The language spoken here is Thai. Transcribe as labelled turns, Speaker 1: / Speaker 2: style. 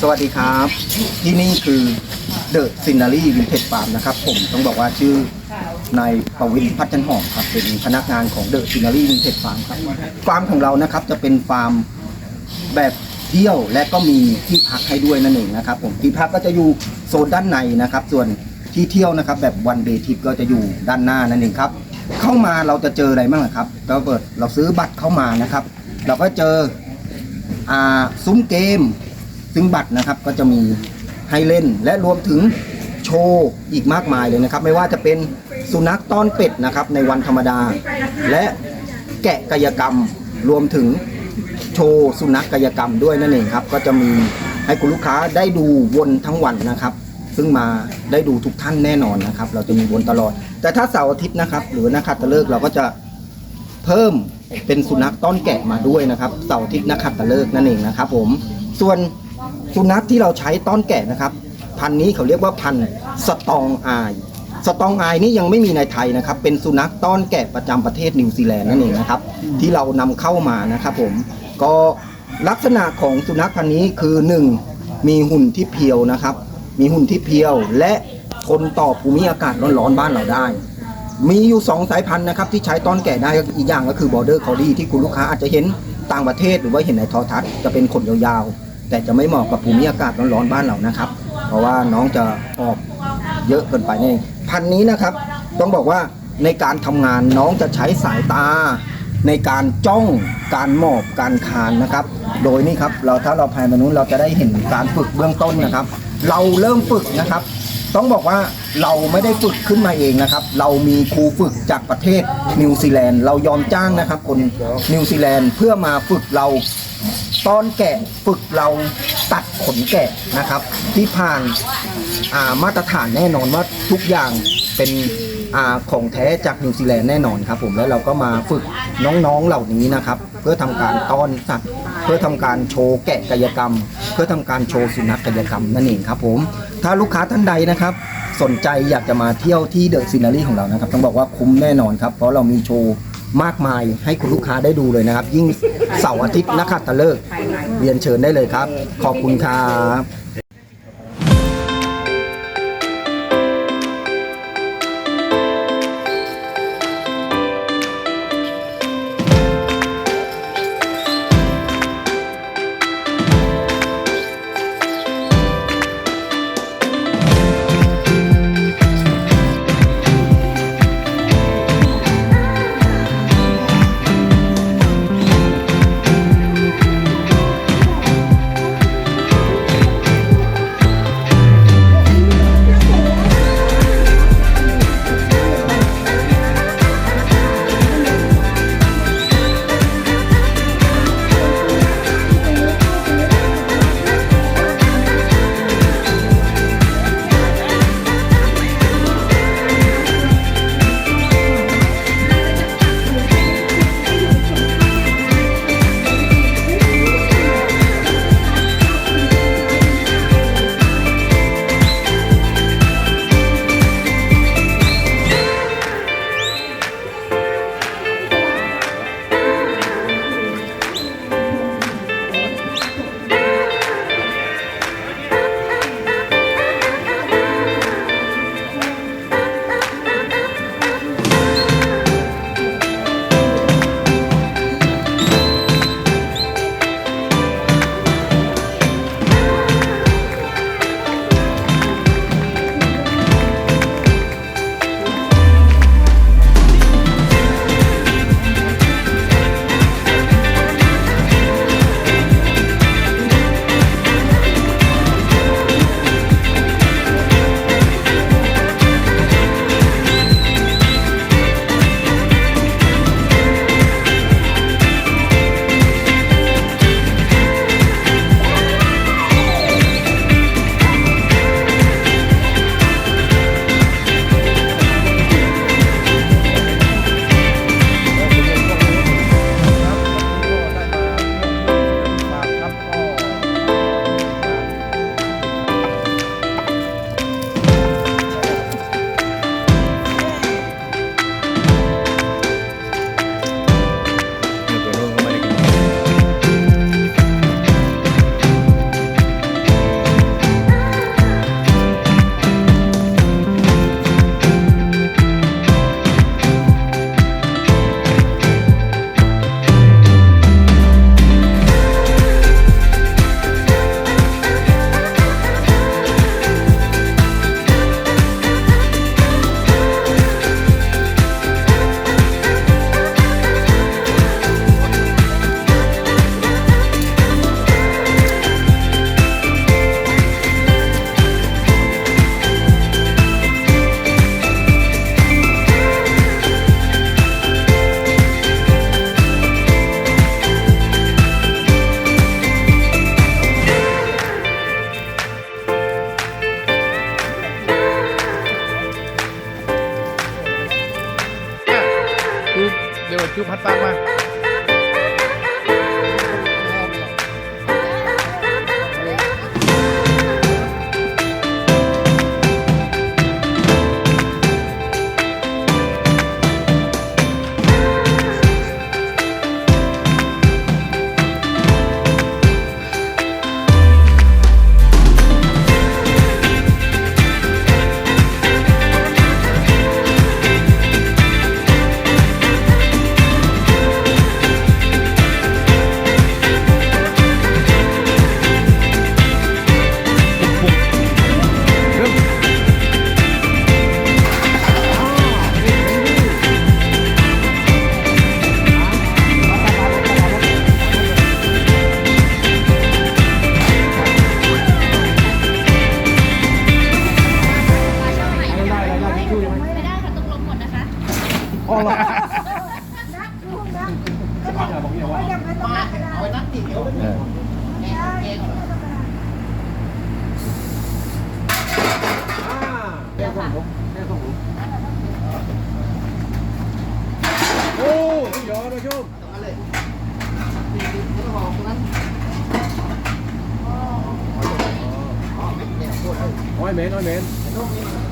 Speaker 1: สวัสดีครับ ที่นี่คือเดอะซินนารีวินเทจฟาร์มนะครับ ผมต้องบอกว่าชื่อนายประวินพัฒนหอมครับเป็นพนักงานของเดอะซินนารีวินเทจฟาร์มครับฟาร์มของเรานะครับจะเป็นฟาร์มแบบเที่ยวและก็มีที่พักให้ด้วยนั่นเองนะครับ ผมที่พักก็จะอยู่โซนด้านในนะครับ ส่วนที่เที่ยวนะครับ แบบวันเดย์ทิปก็จะอยู่ด้านหน้านั่นเองครับ เข้ามาเราจะเจออะไรบ้างครับเราเปิดเราซื้อบัตรเข้ามานะครับ เราก็เจออาซุ้มเกม ซึ่งบัตรนะครับก็จะมีให้เล่นและรวมถึงโชว์อีกมากมายเลยนะครับ ไม่ว่าจะเป็นสุนัขต้อนเป็ดนะครับในวันธรรมดา และแกะกายกรรมรวมถึงโชว์สุนัขกายกรรมด้วยนั่นเองครับ ก็จะมีให้คุณลูกค้าได้ดูวนทั้งวันนะครับ ซึ่งมาได้ดูทุกท่านแน่นอนนะครับ เราจะมีวนตลอด แต่ถ้าเสาร์อาทิตย์นะครับ หรือนักขัตฤกษ์เราก็จะเพิ่มเป็นสุนัขต้อนแกะมาด้วยนะครับ เสาร์อาทิตย์นักขัตฤกษ์นั่นเองนะครับ ผมส่วน สุนัขที่เราใช้ต้อนแกะนะครับ พันนี้เขาเรียกว่าพันสตองอาย สตองอายนี่ยังไม่มีในไทยนะครับ เป็นสุนัขต้อนแกะประจำประเทศนิวซีแลนด์นั่นเองนะครับ ที่เรานำเข้ามานะครับผมก็ลักษณะของสุนัขพันนี้คือหนึ่งมีหุ่นที่เพียวนะครับ มีหุ่นที่เพียวและทนต่อภูมิอากาศร้อนๆบ้านเราได้ มีอยู่ 2 สายพันธุ์นะครับที่ใช้ต้อนแก่ได้อีกอย่างก็คือ border collie ที่คุณลูกค้าอาจจะเห็นต่างประเทศหรือว่าเห็นในทอทัศน์จะเป็นขนยาวๆ แต่จะไม่เหมาะกับภูมิอากาศร้อนๆบ้านเรานะครับ เพราะว่าน้องจะออกเยอะเกินไปนี่พันนี้นะครับ ต้องบอกว่าในการทำงานน้องจะใช้สายตา ในการจ้องการหมอบการคานนะครับ โดยนี่ครับเราถ้าเราภายมานู้นเราจะได้เห็นการฝึกเบื้องต้นนะครับ เราเริ่มฝึกนะครับ ต้องบอกว่าเราไม่ได้ฝึกขึ้นมาเองนะครับ เรามีครูฝึกจากประเทศนิวซีแลนด์เรายอมจ้างนะครับ คนนิวซีแลนด์เพื่อมาฝึกเรา ตอนแกะฝึกเราตัดขนแกะนะครับ ที่ผ่านอามาตรฐานแน่นอนว่าทุกอย่างเป็นอาของแท้จากนิวซีแลนด์แน่นอนครับผมแล้วเราก็มาฝึกน้องๆเหล่านี้นะครับ เพื่อทำการต้อนสัตว์เพื่อทำการโชว์แกะกายกรรม เพื่อทำการโชว์สุนัขกายกรรมนั่นเองครับผมถ้าลูกค้าท่านใดนะครับ สนใจอยากจะมาเที่ยวที่เดอะซีนารีของเรานะครับต้องบอกว่าคุ้มแน่นอนครับเพราะเรามีโชว์ มากมายให้คุณลูกค้าได้ดูเลยนะครับ ยิ่งเสาร์อาทิตย์นักขัตฤกษ์เรียนเชิญได้เลยครับ ขอบคุณครับ
Speaker 2: อ๋อเหรอ
Speaker 1: เออ
Speaker 2: โอ้ยยอดนะชมอ้อยเมนอ้อยเมน
Speaker 3: ไม่ไม่ไม่ชอบอยู่